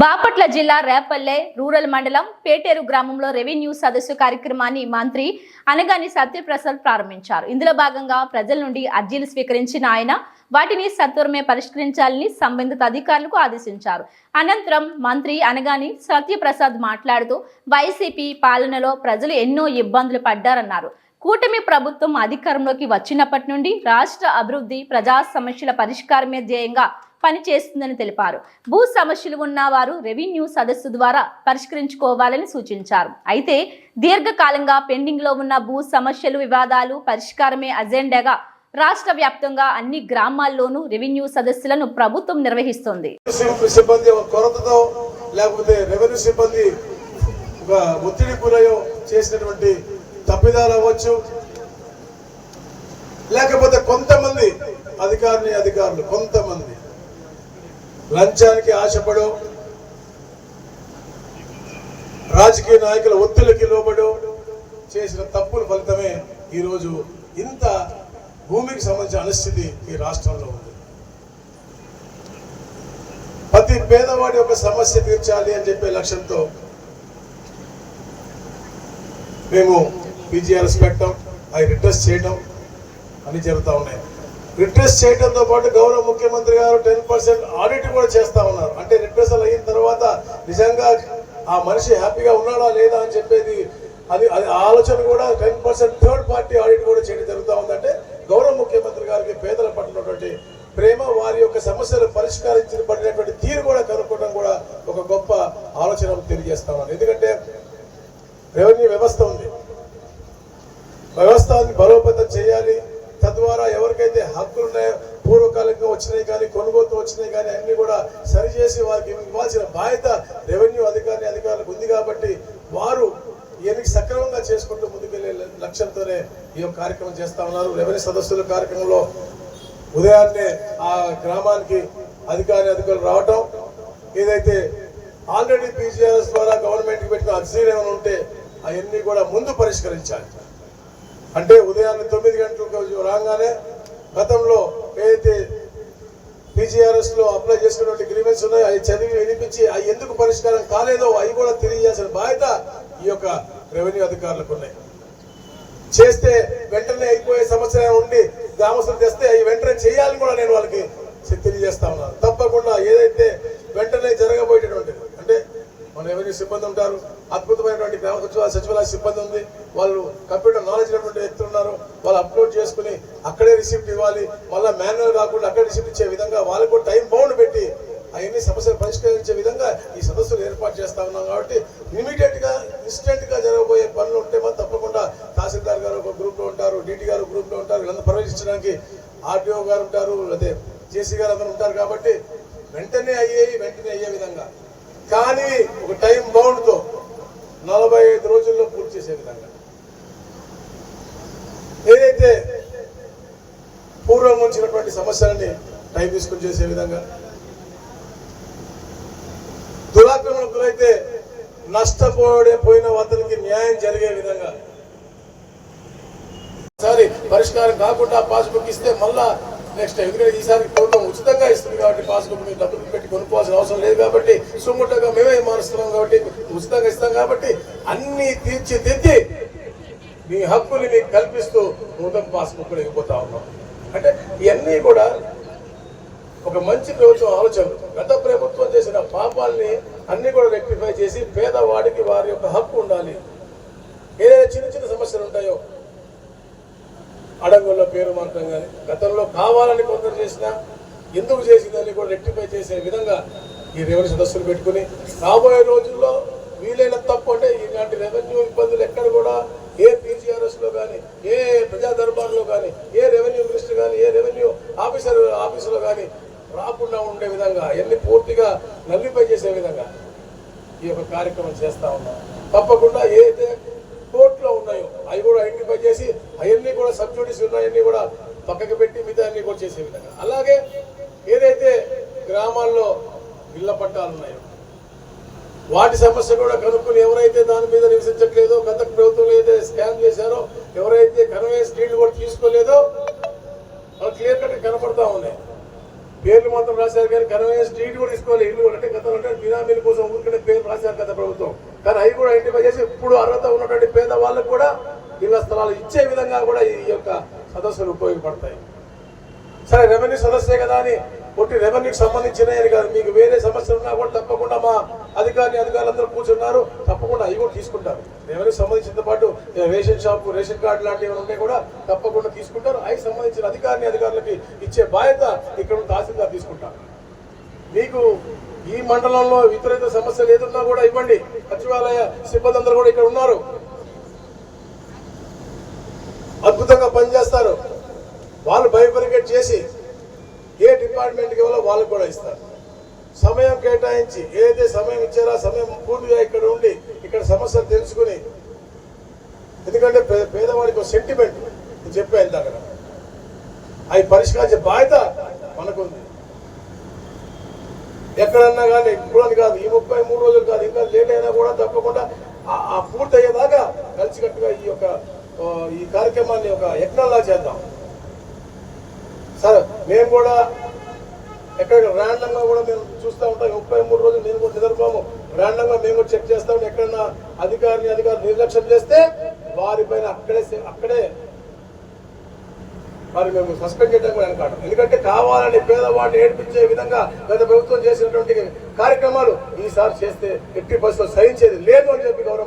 బాపట్ల జిల్లా రేపల్లె రూరల్ మండలం పేటేరు గ్రామంలో రెవెన్యూ సదస్సు కార్యక్రమాన్ని మంత్రి అనగాని సత్యప్రసాద్ ప్రారంభించారు. ఇందులో భాగంగా ప్రజల నుండి అర్జీలు స్వీకరించిన ఆయన వాటిని సత్వరమే పరిష్కరించాలని సంబంధిత అధికారులకు ఆదేశించారు. అనంతరం మంత్రి అనగాని సత్యప్రసాద్ మాట్లాడుతూ వైసీపీ పాలనలో ప్రజలు ఎన్నో ఇబ్బందులు పడ్డారన్నారు. కూటమి ప్రభుత్వం అధికారంలోకి వచ్చినప్పటి నుండి రాష్ట్ర అభివృద్ధి ప్రజా సమస్యల పరిష్కారమే ధ్యేయంగా పనిచేస్తుందని తెలిపారు. భూ సమస్యలు ఉన్న వారు రెవెన్యూ సదస్సు ద్వారా పరిష్కరించుకోవాలని సూచించారు. అయితే దీర్ఘకాలంగా పెండింగ్లో ఉన్న భూ సమస్యలు వివాదాలు పరిష్కారమే అజెండాగా రాష్ట్ర వ్యాప్తంగా అన్ని గ్రామాల్లోనూ రెవెన్యూ సదస్సులను ప్రభుత్వం నిర్వహిస్తుంది. సిబ్బంది కొరతతో లేకపోతే రెవెన్యూ సిబ్బంది ఒత్తిడి గురయో చేసినటువంటి తప్పిదాలు అవ్వచ్చు లేకపోతే కొంతమంది అధికారిని అధికారులు కొంతమంది లంచానికి ఆశపడు రాజకీయ నాయకుల ఒత్తిడికి లోబడో చేసిన తప్పుల ఫలితమే ఈరోజు ఇంత భూమికి సంబంధించిన అనిస్థితి ఈ రాష్ట్రంలో ఉంది. ప్రతి పేదవాడి యొక్క సమస్య తీర్చాలి అని చెప్పే లక్ష్యంతో మేము పీజీఆర్ఎస్ పెట్టడం అవి రిట్రెస్ట్ చేయడం అని జరుగుతూ ఉన్నాయి. రిట్రెస్ చేయడంతో పాటు గౌరవ ముఖ్యమంత్రి గారు టెన్ పర్సెంట్ ఆడిట్ కూడా చేస్తా ఉన్నారు. అంటే రిట్రెసల్ అయిన తర్వాత నిజంగా ఆ మనిషి హ్యాపీగా ఉన్నాడా లేదా అని చెప్పేది అది అది ఆలోచన కూడా ten percent third party audit కూడా చేయడం జరుగుతూ ఉందంటే గౌరవ ముఖ్యమంత్రి గారికి పేదల పట్ల ఉన్నటువంటి ప్రేమ వారి యొక్క సమస్యలు పరిష్కరించబడినటువంటి తీరు కూడా కనుక్కోవడం కూడా ఒక గొప్ప ఆలోచన తెలియజేస్తా ఉన్నాను. ఎందుకంటే రెవెన్యూ వ్యవస్థ ఉంది. వ్యవస్థని బలోపేతం చేయాలి. తద్వారా ఎవరికైతే హక్కులు ఉన్నాయో పూర్వకాలంగా వచ్చినాయి కానీ కొనుగోలు వచ్చినాయి కానీ అన్ని కూడా సరిచేసి వారికి ఇవ్వాల్సిన బాధ్యత రెవెన్యూ అధికారి అధికారులకు ఉంది కాబట్టి వారు ఇవన్నీ సక్రమంగా చేసుకుంటూ ముందుకెళ్ళే లక్ష్యంతోనే ఈ యొక్క కార్యక్రమం చేస్తా ఉన్నారు. రెవెన్యూ సదస్సుల కార్యక్రమంలో ఉదయాన్నే ఆ గ్రామానికి అధికారి అధికారులు రావటం ఏదైతే ఆల్రెడీ పీజీఆర్ఎస్ ద్వారా గవర్నమెంట్కి పెట్టిన అర్జీలు ఏమైనా ఉంటే అవన్నీ కూడా ముందు పరిష్కరించాలి. అంటే ఉదయాన్నే తొమ్మిది గంటలకు రాగానే గతంలో ఏదైతే పీజీఆర్ఎస్లో అప్లై చేసుకున్నటువంటి గ్రీవెన్స్ ఉన్నాయో అవి చదివి వినిపించి అవి ఎందుకు పరిష్కారం కాలేదో అవి కూడా తెలియజేయాల్సిన బాధ్యత ఈ యొక్క రెవెన్యూ అధికారులకు ఉన్నాయి. చేస్తే వెంటనే అయిపోయే సమస్య ఉండి గ్రామస్తులు తెస్తే అవి వెంటనే చేయాలని కూడా నేను వాళ్ళకి తెలియజేస్తా ఉన్నాను. తప్పకుండా ఏదైతే వెంటనే జరగబోయేటటువంటిది అంటే మన రెవెన్యూ సిబ్బంది ఉంటారు అద్భుతమైనటువంటి గ్రామ సచివాలయ సిబ్బంది ఉంది వాళ్ళు కంప్యూటర్ నాలెడ్జ్ ఉన్నటువంటి వ్యక్తులు ఉన్నారు వాళ్ళు అప్లోడ్ చేసుకుని అక్కడే రిసిప్ట్ ఇవ్వాలి. మళ్ళీ మాన్యువల్ కాకుండా అక్కడే రిసిప్ట్ ఇచ్చే విధంగా వాళ్ళకు కూడా టైం బౌండ్ పెట్టి అవన్నీ సమస్యలు పరిష్కరించే విధంగా ఈ సదస్సులు ఏర్పాటు చేస్తా ఉన్నాం కాబట్టి ఇమీడియట్గా ఇన్స్టెంట్గా జరగబోయే పనులు ఉంటే మనం తప్పకుండా తహసీల్దార్ గారు ఒక గ్రూప్లో ఉంటారు డిటి గారు గ్రూప్లో ఉంటారు వీళ్ళందరూ ప్రవేశించడానికి ఆర్డీఓ గారు ఉంటారు అదే జేసీ గారు అందరూ ఉంటారు కాబట్టి వెంటనే అయ్యేవి వెంటనే అయ్యే విధంగా. కానీ ఒక టైం బౌండ్తో నలభై ఐదు రోజుల్లో పూర్తి చేసే విధంగా ఏదైతే ఉంచినటువంటి సమస్యలని టైం తీసుకుని చేసే విధంగా. దురాక్రమణకు గురైతే నష్టపోడే పోయిన అతనికి న్యాయం జరిగే విధంగా. ఈసారి పరిష్కారం కాకుండా పాస్బుక్ ఇస్తే మళ్ళా నెక్స్ట్ ఎందుకంటే ఈసారి ప్రభుత్వం ఉచితంగా ఇస్తుంది కాబట్టి పాస్బుక్ మీరు డబ్బులు పెట్టి కొనుక్కోవాల్సిన అవసరం లేదు కాబట్టి సుముట్టగా మేమే మారుస్తున్నాం కాబట్టి ఉచితంగా ఇస్తాం కాబట్టి అన్ని తీర్చిదిద్ది మీ హక్కుని మీకు కల్పిస్తూ నూతన పాస్బుక్ ఇవ్వబోతా ఉన్నాం. అంటే ఇవన్నీ కూడా ఒక మంచి ప్రభుత్వం ఆలోచనలు. గత ప్రభుత్వం చేసిన పాపాలని అన్ని కూడా రెక్టిఫై చేసి పేదవాడికి వారి యొక్క హక్కు ఉండాలి. ఏదైనా చిన్న చిన్న సమస్యలు ఉంటాయో అడంగుల్లో పేరు మాత్రం కానీ గతంలో కావాలని కొందరు చేసినా ఎందుకు చేసిందని కూడా రెక్టిఫై చేసే విధంగా ఈ రెవెన్యూ సదస్సులు పెట్టుకుని రాబోయే రోజుల్లో వీలైన తప్పు అంటే ఇలాంటి రెవెన్యూ ఇబ్బందులు ఎక్కడ కూడా ఏ పీజీఆర్ఎస్లో కానీ ఏ ప్రజా దర్బార్లో కానీ ఏ రెవెన్యూ మినిస్టర్ కానీ ఏ రెవెన్యూ ఆఫీసర్ ఆఫీసులో కానీ రాకుండా ఉండే విధంగా ఎన్ని పూర్తిగా నల్లిపై చేసే విధంగా ఈ యొక్క కార్యక్రమం చేస్తా ఉన్నాం. తప్పకుండా ఏదైతే కోర్టులో ఉన్నాయో అవి కూడా ఐడెంటిఫై చేసి అవన్నీ కూడా సబ్సిడీస్ ఉన్నాయన్నీ కూడా పక్కకి పెట్టి మిగతా అన్ని కూడా చేసే విధంగా. అలాగే ఏదైతే గ్రామాల్లో ఇళ్ళ పట్టాలు ఉన్నాయో వాటి సమస్య కూడా కనుక్కొని ఎవరైతే దాని మీద నివసించట్లేదో గత ప్రభుత్వం ఏదైతే స్కామ్ చేశారో ఎవరైతే కన్వేన్స్ డీల్ కూడా తీసుకోలేదో వాళ్ళు క్లియర్ కట్ కనపడతా ఉన్నాయి. పేర్లు మాత్రం రాశారు కానీ కనీసం స్ట్రీట్ కూడా తీసుకోవాలి ఇల్లు అంటే గతంలో అంటే బినామీల కోసం ఊరికనే పేరు రాశారు కదా ప్రభుత్వం. కానీ అవి కూడా ఐడెంటిఫై చేసి ఇప్పుడు అర్హత ఉన్నటువంటి పేద వాళ్ళకు కూడా ఇళ్ళ స్థలాలు ఇచ్చే విధంగా కూడా ఈ యొక్క సదస్సులు ఉపయోగపడతాయి. సరే రెవెన్యూ సదస్సే కదా అని కొట్టి రెవెన్యూకి సంబంధించినవి కాదు. మీకు వేరే సమస్యలు ఉన్నా కూడా తప్పకుండా మా అధికారి అధికారులందరూ కూర్చున్నారు. తప్పకుండా అవి కూడా తీసుకుంటారు. రెవెన్యూ సంబంధించిన పాటు రేషన్ షాప్ రేషన్ కార్డు లాంటివి ఉంటే కూడా తప్పకుండా తీసుకుంటారు. అవి సంబంధించిన అధికారిని అధికారులకి ఇచ్చే బాధ్యత ఇక్కడ తహసీల్దార్ తీసుకుంటారు. మీకు ఈ మండలంలో ఇతర సమస్యలు ఏదున్నా కూడా ఇవ్వండి. సచివాలయ సిబ్బంది అందరూ కూడా ఇక్కడ ఉన్నారు. అద్భుతంగా పనిచేస్తారు. వాళ్ళు బైఫరికేట్ చేసి ఏ డిపార్ట్మెంట్కి ఇవ్వాలో వాళ్ళకి కూడా ఇస్తారు. సమయం కేటాయించి ఏదైతే సమయం ఇచ్చారో సమయం పూర్తిగా ఇక్కడ ఉండి ఇక్కడ సమస్యలు తెలుసుకుని ఎందుకంటే పే- పేదవాడికి ఒక సెంటిమెంట్ నేను చెప్పాను ఇందాక. అవి పరిష్కరించే బాధ్యత మనకుంది. ఎక్కడన్నా కానీ ఇప్పుడు కాదు ఈ ముప్పై మూడు రోజులు కాదు ఇంకా లేట్ అయినా కూడా తప్పకుండా ఆ- పూర్తి అయ్యేదాకా కలిసికట్టుగా ఈ యొక్క ఈ కార్యక్రమాన్ని ఒక యజ్ఞంలా చేద్దాం. మేము కూడా ఎక్కడ ర్యాండంగా కూడా మేము చూస్తూ ఉంటాం. ముప్పై మూడు రోజులు నేను కూడా నిద్రపోము. ర్యాండంగా మేము కూడా చెక్ చేస్తాం. ఎక్కడన్నా అధికారిని అధికారులు నిర్లక్ష్యం చేస్తే వారిపైన అక్కడే అక్కడే మరి మేము సస్పెండ్ చేయడం కూడా వెనకాడం ఎందుకంటే కావాలని పేదవాడిని ఏడిపించే విధంగా గత ప్రభుత్వం చేసినటువంటి కార్యక్రమాలు ఈసారి చేస్తే ఎట్టి బస్సులో సహించేది లేదు అని చెప్పి గౌరవ